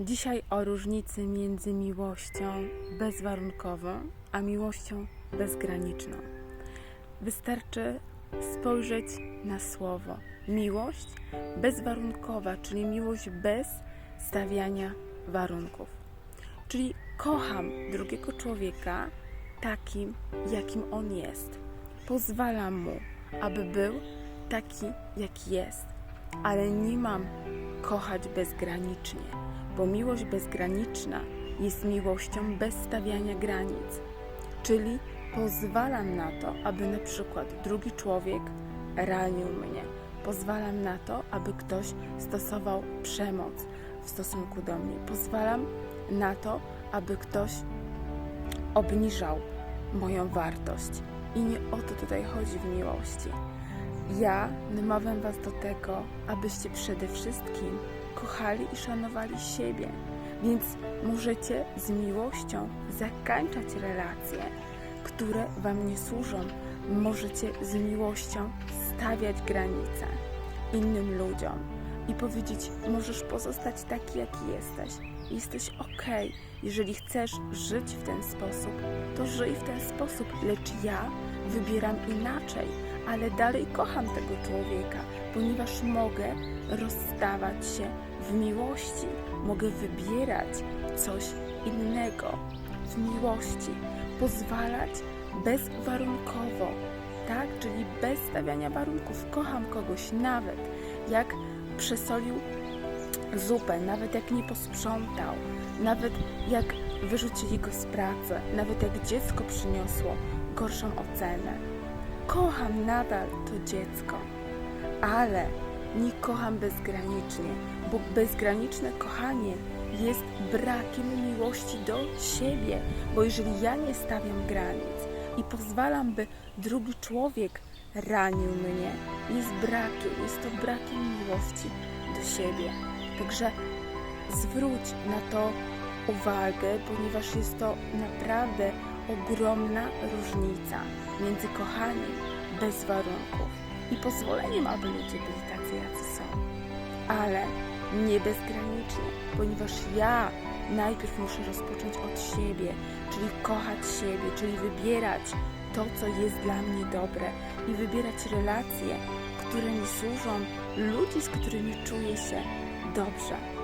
Dzisiaj o różnicy między miłością bezwarunkową a miłością bezgraniczną. Wystarczy spojrzeć na słowo miłość bezwarunkowa, czyli miłość bez stawiania warunków. Czyli kocham drugiego człowieka takim, jakim on jest. Pozwalam mu, aby był taki, jaki jest, ale nie mam kochać bezgranicznie, bo miłość bezgraniczna jest miłością bez stawiania granic. Czyli pozwalam na to, aby na przykład drugi człowiek ranił mnie. Pozwalam na to, aby ktoś stosował przemoc w stosunku do mnie. Pozwalam na to, aby ktoś obniżał moją wartość. I nie o to tutaj chodzi w miłości. Ja namawiam Was do tego, abyście przede wszystkim kochali i szanowali siebie. Więc możecie z miłością zakończać relacje, które Wam nie służą. Możecie z miłością stawiać granice innym ludziom i powiedzieć: Możesz pozostać taki, jaki jesteś. Jesteś ok. Jeżeli chcesz żyć w ten sposób, to żyj w ten sposób, lecz ja wybieram inaczej, ale dalej kocham tego człowieka, ponieważ mogę rozstawać się w miłości, mogę wybierać coś innego w miłości, pozwalać bezwarunkowo, tak? Czyli bez stawiania warunków. Kocham kogoś nawet jak przesolił zupę, nawet jak nie posprzątał, nawet jak wyrzucili go z pracy, nawet jak dziecko przyniosło gorszą ocenę. Kocham nadal to dziecko, ale nie kocham bezgranicznie, bo bezgraniczne kochanie jest brakiem miłości do siebie, bo jeżeli ja nie stawiam granic i pozwalam, by drugi człowiek ranił mnie, jest brakiem, jest to brakiem miłości do siebie. Także zwróć na to uwagę, ponieważ jest to naprawdę ogromna różnica między kochaniem bez warunków i pozwoleniem, aby ludzie byli tacy, jacy są, ale nie bezgranicznie, ponieważ ja najpierw muszę rozpocząć od siebie, czyli kochać siebie, czyli wybierać to, co jest dla mnie dobre i wybierać relacje, które mi służą, ludzi, z którymi czuję się dobrze.